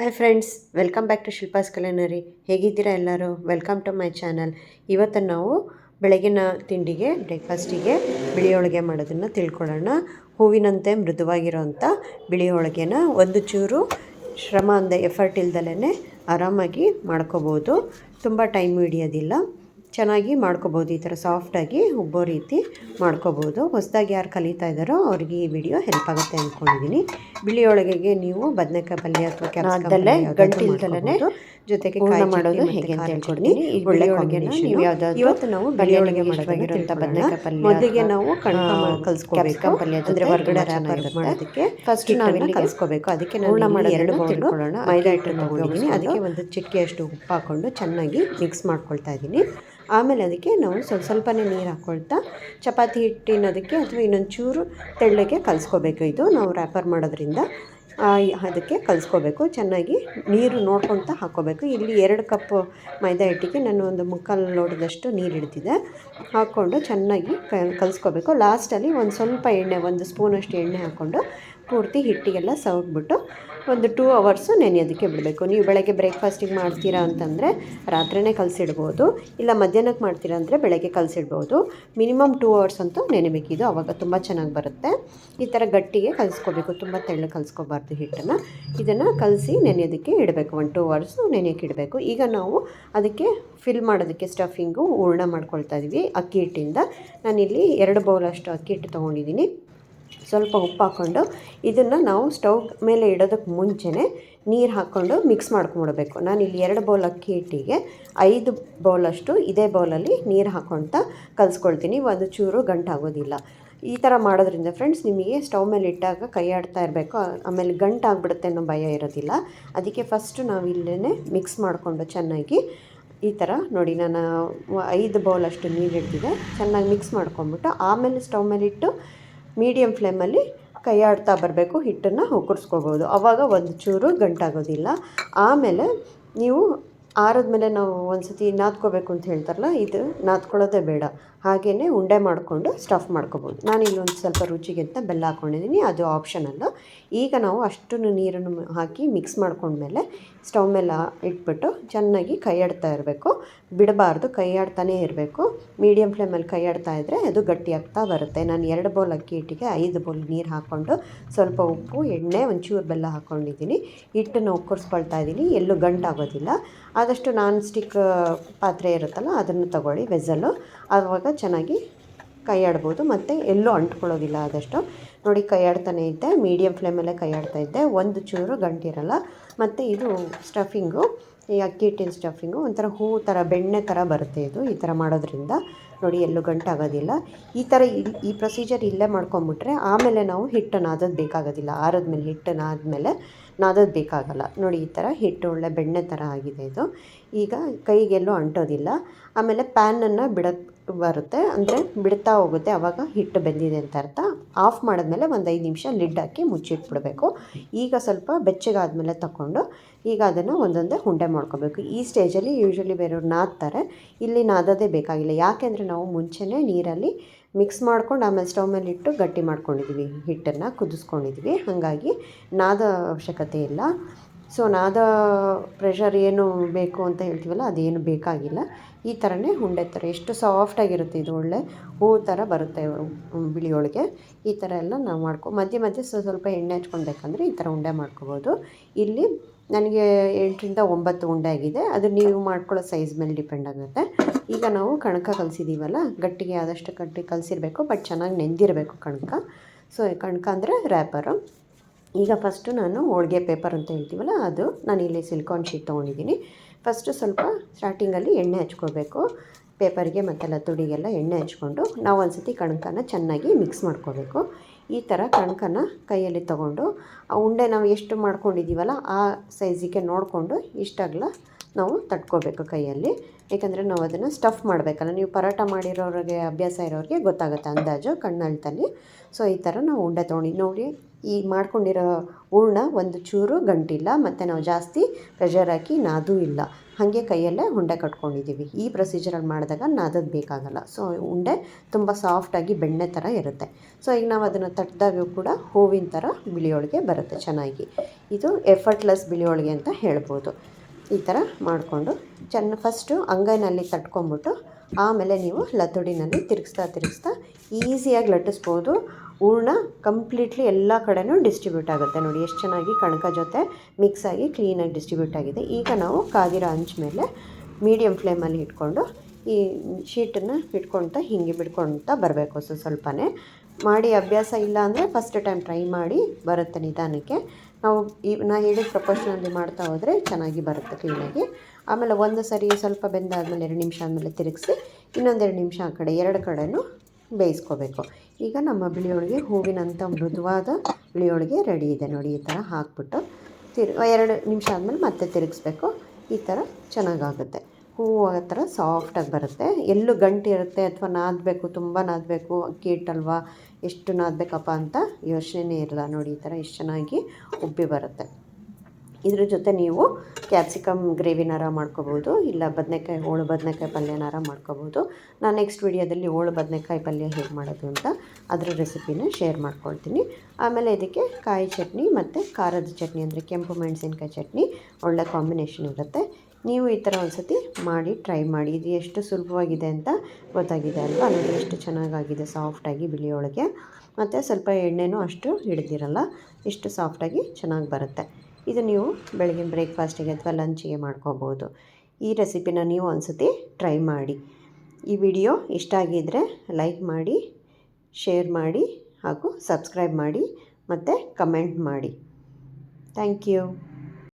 Hi friends welcome back to Shilpa's culinary ಹೇಗಿದ್ದೀರಾ ಎಲ್ಲರೂ? Welcome to my channel ಇವತ್ತು ನಾವು ಬೆಳಗಿನ ತಿಂಡಿಗೆ ಬ್ರೇಕ್ಫಾಸ್ಟಿಗೆ ಬಿಳಿ ಹೋಳಿಗೆ ಮಾಡೋದನ್ನು ತಿಳ್ಕೊಳ್ಳೋಣ. ಹೂವಿನಂತೆ ಮೃದುವಾಗಿರೋಂಥ ಬಿಳಿ ಹೋಳಿಗೆನ ಒಂದು ಚೂರು ಶ್ರಮ ಅಂದ ಎಫರ್ಟ್ ಇಲ್ದಲೇ ಆರಾಮಾಗಿ ಮಾಡ್ಕೋಬೋದು. ತುಂಬ ಟೈಮ್ ಹಿಡಿಯೋದಿಲ್ಲ. ಚೆನ್ನಾಗಿ ಮಾಡ್ಕೋಬೋದು ಈ ಥರ ಸಾಫ್ಟಾಗಿ ಉಬ್ಬೋ ರೀತಿ ಮಾಡ್ಕೋಬೋದು. ಹೊಸದಾಗಿ ಯಾರು ಕಲಿತಾ ಇದ್ದಾರೋ ಅವ್ರಿಗೆ ಈ ವಿಡಿಯೋ ಹೆಲ್ಪ್ ಆಗುತ್ತೆ ಅಂದ್ಕೊಂಡಿದ್ದೀನಿ ಬಿಳಿ ಒಳಗೆಗೆ ನೀವು ಬದನೆಕಾಯಿ ಪಲ್ಯ ಅಥವಾ ಕ್ಯಾಪ್ಸಿಕಮ್ ಗಂಟಿಲ್ದಲೇ ಜೊತೆಗೆ ಕಾಯಿ ಮಾಡೋದು ಹೇಗೆ ಅಂತ ಹೇಳ್ಕೊಡ್ತೀನಿ. ಈ ಒಳ್ಳೆ ನೀವು ಯಾವ್ದಾದ್ರು ಇವತ್ತು ನಾವು ಬಿಳಿ ಒಳಗೆ ಮಾಡೋದಾಗಿರೋಂಥ ಬದನೆಕಾಯಿ ಪಲ್ಯ ಮೊದಲಿಗೆ ನಾವು ಕಣ್ಕ ಕಲಿಸ್ಕೋಬೇಕು. ಪಲ್ಯ ಅಂದರೆ ಹೊರಗಡೆ ಮಾಡೋದಕ್ಕೆ ಫಸ್ಟ್ ಇಲ್ಲಿ ಕಲಿಸ್ಕೋಬೇಕು. ಅದಕ್ಕೆ ಹೂರ್ಣ ಮಾಡೋದು ಎರಡು ತಿಳ್ಕೊಳ್ಳೋಣ. ಮೈದಾ ಹಿಟ್ಟು ತೊಗೊಂಡಿದ್ದೀನಿ ಅದಕ್ಕೆ ಒಂದು ಚಿಟಿಕೆಯಷ್ಟು ಉಪ್ಪು ಹಾಕ್ಕೊಂಡು ಚೆನ್ನಾಗಿ ಮಿಕ್ಸ್ ಮಾಡ್ಕೊಳ್ತಾ ಇದ್ದೀನಿ ಆಮೇಲೆ ಅದಕ್ಕೆ ನಾವು ಸ್ವಲ್ಪ ಸ್ವಲ್ಪನೇ ನೀರು ಹಾಕ್ಕೊಳ್ತಾ ಚಪಾತಿ ಹಿಟ್ಟಿನದಕ್ಕೆ ಅಥವಾ ಇನ್ನೊಂದು ಚೂರು ತೆಳ್ಳಗೆ ಕಲಿಸ್ಕೋಬೇಕು. ಇದು ನಾವು ರ್ಯಾಪರ್ ಮಾಡೋದ್ರಿಂದ ಅದಕ್ಕೆ ಕಲಿಸ್ಕೋಬೇಕು. ಚೆನ್ನಾಗಿ ನೀರು ನೋಡ್ಕೊಳ್ತಾ ಹಾಕ್ಕೋಬೇಕು ಇಲ್ಲಿ ಎರಡು ಕಪ್ ಮೈದಾ ಹಿಟ್ಟಿಗೆ ನಾನು ಒಂದು ಮುಕ್ಕಾಲು ಲೋಟದಷ್ಟು ನೀರು ಇಡ್ತಿದ್ದೆ ಹಾಕ್ಕೊಂಡು ಚೆನ್ನಾಗಿ ಕಲಿಸ್ಕೋಬೇಕು. ಲಾಸ್ಟಲ್ಲಿ ಒಂದು ಸ್ವಲ್ಪ ಎಣ್ಣೆ, ಒಂದು ಸ್ಪೂನಷ್ಟು ಎಣ್ಣೆ ಹಾಕ್ಕೊಂಡು ಪೂರ್ತಿ ಹಿಟ್ಟಿಗೆಲ್ಲ ಸವರ್ಬಿಟ್ಟು ಒಂದು ಟೂ ಅವರ್ಸು ನೆನೆಯೋದಕ್ಕೆ ಬಿಡಬೇಕು. ನೀವು ಬೆಳಗ್ಗೆ ಬ್ರೇಕ್ಫಾಸ್ಟಿಗೆ ಮಾಡ್ತೀರಾ ಅಂತಂದರೆ ರಾತ್ರಿನೇ ಕಲಸಿಡ್ಬೋದು. ಇಲ್ಲ ಮಧ್ಯಾಹ್ನಕ್ಕೆ ಮಾಡ್ತೀರಾ ಅಂದರೆ ಬೆಳಗ್ಗೆ ಕಲಸಿಡ್ಬೋದು. ಮಿನಿಮಮ್ ಟೂ ಅವರ್ಸ್ ಅಂತೂ ನೆನೆಬೇಕಿದು ಆವಾಗ ತುಂಬ ಚೆನ್ನಾಗಿ ಬರುತ್ತೆ. ಈ ಥರ ಗಟ್ಟಿಗೆ ಕಲಿಸ್ಕೋಬೇಕು. ತುಂಬ ತೆಳ್ಳು ಕಲಿಸ್ಕೋಬಾರ್ದು ಹಿಟ್ಟನ್ನು. ಇದನ್ನು ಕಲಸಿ ನೆನೆಯೋದಕ್ಕೆ ಇಡಬೇಕು. ಒಂದು ಟೂ ಅವರ್ಸು ನೆನೆಯೋಕ್ಕೆ ಇಡಬೇಕು. ಈಗ ನಾವು ಅದಕ್ಕೆ ಫಿಲ್ ಮಾಡೋದಕ್ಕೆ ಸ್ಟಫಿಂಗು ಹೂರ್ಣ ಮಾಡ್ಕೊಳ್ತಾ ಇದ್ದೀವಿ ಅಕ್ಕಿ ಹಿಟ್ಟಿಂದ. ನಾನಿಲ್ಲಿ ಎರಡು ಬೌಲ್ ಅಷ್ಟು ಅಕ್ಕಿ ಹಿಟ್ಟು ತೊಗೊಂಡಿದ್ದೀನಿ. ಸ್ವಲ್ಪ ಉಪ್ಪು ಹಾಕ್ಕೊಂಡು ಇದನ್ನು ನಾವು ಸ್ಟವ್ ಮೇಲೆ ಇಡೋದಕ್ಕೆ ಮುಂಚೆನೇ ನೀರು ಹಾಕ್ಕೊಂಡು ಮಿಕ್ಸ್ ಮಾಡ್ಕೊಂಬಿಡ್ಬೇಕು. ನಾನು ಇಲ್ಲಿ ಎರಡು ಬೌಲ್ ಅಕ್ಕಿ ಹಿಟ್ಟಿಗೆ ಐದು ಬೌಲಷ್ಟು ಇದೇ ಬೌಲಲ್ಲಿ ನೀರು ಹಾಕ್ಕೊಳ್ತಾ ಕಲಿಸ್ಕೊಳ್ತೀನಿ. ಒಂದು ಚೂರು ಗಂಟಾಗೋದಿಲ್ಲ. ಈ ಥರ ಮಾಡೋದ್ರಿಂದ ಫ್ರೆಂಡ್ಸ್ ನಿಮಗೆ ಸ್ಟವ್ ಮೇಲೆ ಇಟ್ಟಾಗ ಕೈ ಆಡ್ತಾ ಇರಬೇಕು. ಆಮೇಲೆ ಗಂಟಾಗ್ಬಿಡುತ್ತೆ ಅನ್ನೋ ಭಯ ಇರೋದಿಲ್ಲ. ಅದಕ್ಕೆ ಫಸ್ಟು ನಾವು ಇಲ್ಲೇ ಮಿಕ್ಸ್ ಮಾಡಿಕೊಂಡು ಚೆನ್ನಾಗಿ ಈ ಥರ ನೋಡಿ, ನಾನು ಐದು ಬೌಲಷ್ಟು ನೀರು ಹಿಡ್ದಿದೆ ಚೆನ್ನಾಗಿ ಮಿಕ್ಸ್ ಮಾಡ್ಕೊಂಬಿಟ್ಟು ಆಮೇಲೆ ಸ್ಟವ್ ಮೇಲೆ ಇಟ್ಟು ಮೀಡಿಯಮ್ ಫ್ಲೇಮಲ್ಲಿ ಕೈಯಾಡ್ತಾ ಬರಬೇಕು ಹಿಟ್ಟನ್ನು ಹುಕ್ಕುರ್ಸ್ಕೋಬೋದು ಆವಾಗ ಒಂದು ಚೂರು ಗಂಟಾಗೋದಿಲ್ಲ. ಆಮೇಲೆ ನೀವು ಆರಿದ್ಮೇಲೆ ನಾವು ಒಂದು ಸತಿ ನಾದ್ಕೋಬೇಕು ಅಂತ ಹೇಳ್ತಾರಲ್ಲ, ಇದು ನಾದ್ಕೊಳ್ಳೋದೇ ಬೇಡ. ಹಾಗೇ ಉಂಡೆ ಮಾಡಿಕೊಂಡು ಸ್ಟಫ್ ಮಾಡ್ಕೋಬೋದು. ನಾನು ಇಲ್ಲೊಂದು ಸ್ವಲ್ಪ ರುಚಿಗೆ ಅಂತ ಬೆಲ್ಲ ಹಾಕ್ಕೊಂಡಿದ್ದೀನಿ ಅದು ಆಪ್ಷನ್ ಅಲ್ಲ. ಈಗ ನಾವು ಅಷ್ಟನ್ನು ನೀರನ್ನು ಹಾಕಿ ಮಿಕ್ಸ್ ಮಾಡ್ಕೊಂಡ್ಮೇಲೆ ಸ್ಟವ್ ಮೇಲೆ ಇಟ್ಬಿಟ್ಟು ಚೆನ್ನಾಗಿ ಕೈಯಾಡ್ತಾ ಇರಬೇಕು. ಬಿಡಬಾರ್ದು ಕೈ ಆಡ್ತಾನೇ ಇರಬೇಕು ಮೀಡಿಯಮ್ ಫ್ಲೇಮಲ್ಲಿ ಕೈಯಾಡ್ತಾ ಇದ್ದರೆ ಅದು ಗಟ್ಟಿಯಾಗ್ತಾ ಬರುತ್ತೆ. ನಾನು ಎರಡು ಬೌಲ್ ಅಕ್ಕಿ ಹಿಟ್ಟಿಗೆ ಐದು ಬೌಲ್ ನೀರು ಹಾಕ್ಕೊಂಡು ಸ್ವಲ್ಪ ಉಪ್ಪು, ಎಣ್ಣೆ, ಒಂಚೂರು ಬೆಲ್ಲ ಹಾಕ್ಕೊಂಡಿದ್ದೀನಿ ಹಿಟ್ಟನ್ನು ಉಕ್ಕರ್ಸ್ಕೊಳ್ತಾ ಇದ್ದೀನಿ ಎಲ್ಲೂ ಗಂಟಾಗೋದಿಲ್ಲ. ಆದಷ್ಟು ನಾನ್ ಸ್ಟಿಕ್ ಪಾತ್ರೆ ಇರುತ್ತಲ್ಲ, ಅದನ್ನು ತಗೊಳ್ಳಿ ವೆಸಲ್ಲು ಆವಾಗ ಚೆನ್ನಾಗಿ ಕೈಯಾಡ್ಬೋದು. ಮತ್ತು ಎಲ್ಲೂ ಅಂಟ್ಕೊಳ್ಳೋದಿಲ್ಲ ಆದಷ್ಟು. ನೋಡಿ, ಕೈಯಾಡ್ತಾನೆ ಇದ್ದೆ. ಮೀಡಿಯಮ್ ಫ್ಲೇಮಲ್ಲೇ ಕೈಯಾಡ್ತಾ ಇದ್ದೆ. ಒಂದು ಚೂರು ಗಂಟಿರಲ್ಲ. ಮತ್ತು ಇದು ಸ್ಟಫಿಂಗು ಈ ಅಕ್ಕಿ ಹಿಟ್ಟಿನ ಸ್ಟಫಿಂಗು ಒಂಥರ ಹೂ ಥರ, ಬೆಣ್ಣೆ ಥರ ಬರುತ್ತೆ ಇದು, ಈ ಥರ ಮಾಡೋದ್ರಿಂದ. ನೋಡಿ, ಎಲ್ಲೂ ಗಂಟಾಗೋದಿಲ್ಲ ಈ ಥರ ಈ ಪ್ರೊಸೀಜರ್ ಇಲ್ಲೇ ಮಾಡ್ಕೊಂಬಿಟ್ರೆ ಆಮೇಲೆ ನಾವು ಹಿಟ್ಟು ನಾದೋದು ಬೇಕಾಗೋದಿಲ್ಲ. ಆರದ್ಮೇಲೆ ಹಿಟ್ಟು ನಾದಮೇಲೆ ನಾದೋದು ಬೇಕಾಗಲ್ಲ. ನೋಡಿ, ಈ ಥರ ಹಿಟ್ಟು ಒಳ್ಳೆ ಬೆಣ್ಣೆ ಥರ ಆಗಿದೆ ಇದು. ಈಗ ಕೈಗೆಲ್ಲೂ ಅಂಟೋದಿಲ್ಲ. ಆಮೇಲೆ ಪ್ಯಾನನ್ನು ಬಿಡ ಬರುತ್ತೆ. ಅಂದರೆ ಬಿಡ್ತಾ ಹೋಗುತ್ತೆ. ಆವಾಗ ಹಿಟ್ಟು ಬೆಂದಿದೆ ಅಂತ ಅರ್ಥ. ಆಫ್ ಮಾಡಿದ್ಮೇಲೆ ಒಂದು ಐದು ನಿಮಿಷ ಲಿಡ್ ಹಾಕಿ ಮುಚ್ಚಿಟ್ಬಿಡಬೇಕು. ಈಗ ಸ್ವಲ್ಪ ಬೆಚ್ಚಗಾದ್ಮೇಲೆ ತಗೊಂಡು ಈಗ ಅದನ್ನು ಒಂದೊಂದೇ ಉಂಡೆ ಮಾಡ್ಕೋಬೇಕು. ಈ ಸ್ಟೇಜಲ್ಲಿ ಯೂಶ್ವಲಿ ಬೇರೆಯವ್ರು ನಾದ್ತಾರೆ. ಇಲ್ಲಿ ನಾದೋದೇ ಬೇಕಾಗಿಲ್ಲ. ಯಾಕೆಂದರೆ ನಾವು ಮುಂಚೆನೇ ನೀರಲ್ಲಿ ಮಿಕ್ಸ್ ಮಾಡ್ಕೊಂಡು ಆಮೇಲೆ ಸ್ಟವ್ ಮೇಲೆ ಇಟ್ಟು ಗಟ್ಟಿ ಮಾಡ್ಕೊಂಡಿದ್ದೀವಿ ಹಿಟ್ಟನ್ನು ಕುದಿಸ್ಕೊಂಡಿದ್ವಿ. ಹಾಗಾಗಿ ನಾದ ಅವಶ್ಯಕತೆ ಇಲ್ಲ. ಸೊ ನಾದ ಪ್ರೆಷರ್ ಏನು ಬೇಕು ಅಂತ ಹೇಳ್ತೀವಲ್ಲ, ಅದೇನು ಬೇಕಾಗಿಲ್ಲ. ಈ ಥರನೇ ಉಂಡೆ ಥರ ಎಷ್ಟು ಸಾಫ್ಟಾಗಿರುತ್ತೆ ಇದು ಒಳ್ಳೆ ಹೂ ಥರ ಬರುತ್ತೆ ಬಿಳಿಯೊಳಗೆ. ಈ ಥರ ಎಲ್ಲ ನಾವು ಮಾಡ್ಕೊ, ಮಧ್ಯೆ ಮಧ್ಯೆ ಸ್ವ- ಸ್ವಲ್ಪ ಎಣ್ಣೆ ಹಚ್ಕೊಳ್ಬೇಕಂದ್ರೆ ಈ ಥರ ಉಂಡೆ ಮಾಡ್ಕೋಬೋದು. ಇಲ್ಲಿ ನನಗೆ ಎಂಟರಿಂದ ಒಂಬತ್ತು ಉಂಡೆ ಆಗಿದೆ. ಅದು ನೀವು ಮಾಡ್ಕೊಳ್ಳೋ ಸೈಜ್ ಮೇಲೆ ಡಿಪೆಂಡ್ ಆಗುತ್ತೆ. ಈಗ ನಾವು ಕಣಕ ಕಲಿಸಿದ್ದೀವಲ್ಲ ಗಟ್ಟಿಗೆ ಆದಷ್ಟು ಗಟ್ಟಿ ಕಲಸಿರಬೇಕು ಬಟ್ ಚೆನ್ನಾಗಿ ನೆಂದಿರಬೇಕು ಕಣಕ. ಸೊ ಕಣಕ ಅಂದರೆ ರ್ಯಾಪರು ಈಗ ಫಸ್ಟು ನಾನು ಹೋಳಿಗೆ ಪೇಪರ್ ಅಂತ ಹೇಳ್ತೀವಲ್ಲ, ಅದು ನಾನು ಇಲ್ಲಿ ಸಿಲಿಕಾನ್ ಶೀಟ್ ತೊಗೊಂಡಿದ್ದೀನಿ. ಫಸ್ಟು ಸ್ವಲ್ಪ ಸ್ಟಾರ್ಟಿಂಗಲ್ಲಿ ಎಣ್ಣೆ ಹಚ್ಕೋಬೇಕು. ಪೇಪರ್ಗೆ ಮತ್ತು ಲತ್ತುಡಿಗೆಲ್ಲ ಎಣ್ಣೆ ಹಚ್ಕೊಂಡು ನಾವು ಒಂದು ಸತಿ ಕಣಕನ ಚೆನ್ನಾಗಿ ಮಿಕ್ಸ್ ಮಾಡ್ಕೋಬೇಕು. ಈ ಥರ ಕಣಕನ ಕೈಯಲ್ಲಿ ತೊಗೊಂಡು, ಆ ಉಂಡೆ ನಾವು ಎಷ್ಟು ಮಾಡ್ಕೊಂಡಿದ್ದೀವಲ್ಲ ಆ ಸೈಜಿಗೆ ನೋಡಿಕೊಂಡು ಇಷ್ಟಾಗಲ ನಾವು ತಟ್ಕೋಬೇಕು ಕೈಯಲ್ಲಿ. ಏಕೆಂದರೆ ನಾವು ಅದನ್ನು ಸ್ಟಫ್ ಮಾಡಬೇಕಲ್ಲ. ನೀವು ಪರೋಟ ಮಾಡಿರೋರಿಗೆ ಅಭ್ಯಾಸ ಇರೋರಿಗೆ ಗೊತ್ತಾಗುತ್ತೆ ಅಂದಾಜು ಕಣ್ಣಳ್ತಲ್ಲಿ. ಸೊ ಈ ಥರ ನಾವು ಉಂಡೆ ತೊಗೊಂಡು ನೋಡಿ, ಈ ಮಾಡ್ಕೊಂಡಿರೋ ಹೂರ್ಣ ಒಂದು ಚೂರು ಗಂಟಿಲ್ಲ, ಮತ್ತು ನಾವು ಜಾಸ್ತಿ ಪ್ರೆಷರ್ ಹಾಕಿ ನಾದೂ ಇಲ್ಲ. ಹಾಗೆ ಕೈಯಲ್ಲೇ ಉಂಡೆ ಕಟ್ಕೊಂಡಿದ್ದೀವಿ ಈ ಪ್ರೊಸೀಜರಲ್ಲಿ ಮಾಡಿದಾಗ ನಾದೋದು ಬೇಕಾಗಲ್ಲ. ಸೊ ಉಂಡೆ ತುಂಬ ಸಾಫ್ಟಾಗಿ ಬೆಣ್ಣೆ ಥರ ಇರುತ್ತೆ. ಸೊ ಈಗ ನಾವು ಅದನ್ನು ತಟ್ಟಿದಾಗೂ ಕೂಡ ಹೂವಿನ ಥರ ಬಿಳಿಯೊಳಗೆ ಬರುತ್ತೆ ಚೆನ್ನಾಗಿ. ಇದು ಎಫರ್ಟ್ಲೆಸ್ ಬಿಳಿಯೋಳಿಗೆ ಅಂತ ಹೇಳ್ಬೋದು. ಈ ಥರ ಮಾಡಿಕೊಂಡು ಚೆನ್ನ ಫಸ್ಟು ಅಂಗೈನಲ್ಲಿ ತಟ್ಕೊಂಬಿಟ್ಟು ಆಮೇಲೆ ನೀವು ಲತೋಡಿನಲ್ಲಿ ತಿರುಗಿಸ್ತಾ ತಿರುಗಿಸ್ತಾ ಈಸಿಯಾಗಿ ಲಟ್ಟಿಸ್ಬೋದು. ಹೂರ್ಣ ಕಂಪ್ಲೀಟ್ಲಿ ಎಲ್ಲ ಕಡೆನೂ ಡಿಸ್ಟ್ರಿಬ್ಯೂಟ್ ಆಗುತ್ತೆ. ನೋಡಿ, ಎಷ್ಟು ಚೆನ್ನಾಗಿ ಕಣಕ ಜೊತೆ ಮಿಕ್ಸ್ ಆಗಿ ಕ್ಲೀನಾಗಿ ಡಿಸ್ಟ್ರಿಬ್ಯೂಟ್ ಆಗಿದೆ. ಈಗ ನಾವು ಕಾಗಿರೋ ಹಂಚ್ ಮೇಲೆ ಮೀಡಿಯಮ್ ಫ್ಲೇಮಲ್ಲಿ ಇಟ್ಕೊಂಡು ಈ ಶೀಟನ್ನು ಇಟ್ಕೊಳ್ತಾ ಹೀಗೆ ಬಿಡ್ಕೊಳ್ತಾ ಬರಬೇಕು ಸೊ ಸ್ವಲ್ಪನೇ. ಮಾಡಿ ಅಭ್ಯಾಸ ಇಲ್ಲ ಅಂದರೆ ಫಸ್ಟ್ ಟೈಮ್ ಟ್ರೈ ಮಾಡಿ ಬರುತ್ತೆ ನಿಧಾನಕ್ಕೆ. ನಾವು ಈ, ನಾ ಹೇಳಿದ ಪ್ರಪೋರ್ಷನಲ್ಲಿ ಮಾಡ್ತಾ ಹೋದರೆ ಚೆನ್ನಾಗಿ ಬರುತ್ತೆ ಕ್ಲೀನಾಗಿ. ಆಮೇಲೆ ಒಂದು ಸರಿ ಸ್ವಲ್ಪ ಬೆಂದಾದಮೇಲೆ ಎರಡು ನಿಮಿಷ ಆದಮೇಲೆ ತಿರುಗಿಸಿ ಇನ್ನೊಂದೆರಡು ನಿಮಿಷ ಆ ಕಡೆ, ಎರಡು ಕಡೆಯೂ ಬೇಯಿಸ್ಕೋಬೇಕು. ಈಗ ನಮ್ಮ ಬಿಳಿ ಹೋಳಿಗೆ ಹೂವಿನಂಥ ಮೃದುವಾದ ಬಿಳಿ ಹೋಳಿಗೆ ರೆಡಿ ಇದೆ ನೋಡಿ, ಈ ಥರ ಹಾಕ್ಬಿಟ್ಟು ತಿರು, ಎರಡು ನಿಮಿಷ ಆದಮೇಲೆ ಮತ್ತೆ ತಿರುಗಿಸ್ಬೇಕು. ಈ ಥರ ಚೆನ್ನಾಗಾಗುತ್ತೆ. ಹೂವು ಆ ಥರ ಸಾಫ್ಟಾಗಿ ಬರುತ್ತೆ. ಎಲ್ಲೂ ಗಂಟು ಇರುತ್ತೆ ಅಥವಾ ನಾದಬೇಕು, ತುಂಬ ನಾದಬೇಕು, ಅಕ್ಕಿ ಹಿಟ್ಟಲ್ವಾ, ಎಷ್ಟು ನಾದಬೇಕಪ್ಪ ಅಂತ ಯೋಚನೆನೇ ಇರಲ್ಲ. ನೋಡಿ, ಈ ಥರ ಎಷ್ಟು ಚೆನ್ನಾಗಿ ಉಬ್ಬಿ ಬರುತ್ತೆ. ಇದ್ರ ಜೊತೆ ನೀವು ಕ್ಯಾಪ್ಸಿಕಮ್ ಗ್ರೇವಿನಾರ ಮಾಡ್ಕೋಬೋದು, ಇಲ್ಲ ಬದನೆಕಾಯಿ ಹೋಳು ಬದನೆಕಾಯಿ ಪಲ್ಯನಾರ ಮಾಡ್ಕೋಬೋದು. ನಾನು ನೆಕ್ಸ್ಟ್ ವಿಡಿಯೋದಲ್ಲಿ ಹೋಳು ಬದನೆಕಾಯಿ ಪಲ್ಯ ಹೇಗೆ ಮಾಡೋದು ಅಂತ ಅದರ ರೆಸಿಪಿನ ಶೇರ್ ಮಾಡ್ಕೊಳ್ತೀನಿ. ಆಮೇಲೆ ಇದಕ್ಕೆ ಕಾಯಿ ಚಟ್ನಿ ಮತ್ತು ಖಾರದ ಚಟ್ನಿ ಅಂದರೆ ಕೆಂಪು ಮೆಣಸಿನ್ಕಾಯಿ ಚಟ್ನಿ ಒಳ್ಳೆ ಕಾಂಬಿನೇಷನ್ ಇರುತ್ತೆ. ನೀವು ಈ ಥರ ಒಂದು ಸತಿ ಮಾಡಿ ಟ್ರೈ ಮಾಡಿ. ಇದು ಎಷ್ಟು ಸುಲಭವಾಗಿದೆ ಅಂತ ಗೊತ್ತಾಗಿದೆ ಅಲ್ವಾ? ನೋಡಿ ಎಷ್ಟು ಚೆನ್ನಾಗಾಗಿದೆ ಸಾಫ್ಟಾಗಿ ಬಿಳಿಯೊಳಗೆ. ಮತ್ತು ಸ್ವಲ್ಪ ಎಣ್ಣೆನೂ ಅಷ್ಟು ಹಿಡಿದಿರಲ್ಲ, ಇಷ್ಟು ಸಾಫ್ಟಾಗಿ ಚೆನ್ನಾಗಿ ಬರುತ್ತೆ. ಇದು ನೀವು ಬೆಳಗಿನ ಬ್ರೇಕ್ಫಾಸ್ಟಿಗೆ ಅಥವಾ ಲಂಚಿಗೆ ಮಾಡ್ಕೋಬೋದು. ಈ ರೆಸಿಪಿನ ನೀವು ಒಂದು ಸತಿ ಟ್ರೈ ಮಾಡಿ. ಈ ವಿಡಿಯೋ ಇಷ್ಟ ಆಗಿದ್ದರೆ ಲೈಕ್ ಮಾಡಿ, ಶೇರ್ ಮಾಡಿ ಹಾಗೂ ಸಬ್ಸ್ಕ್ರೈಬ್ ಮಾಡಿ, ಮತ್ತು ಕಮೆಂಟ್ ಮಾಡಿ. Thank you.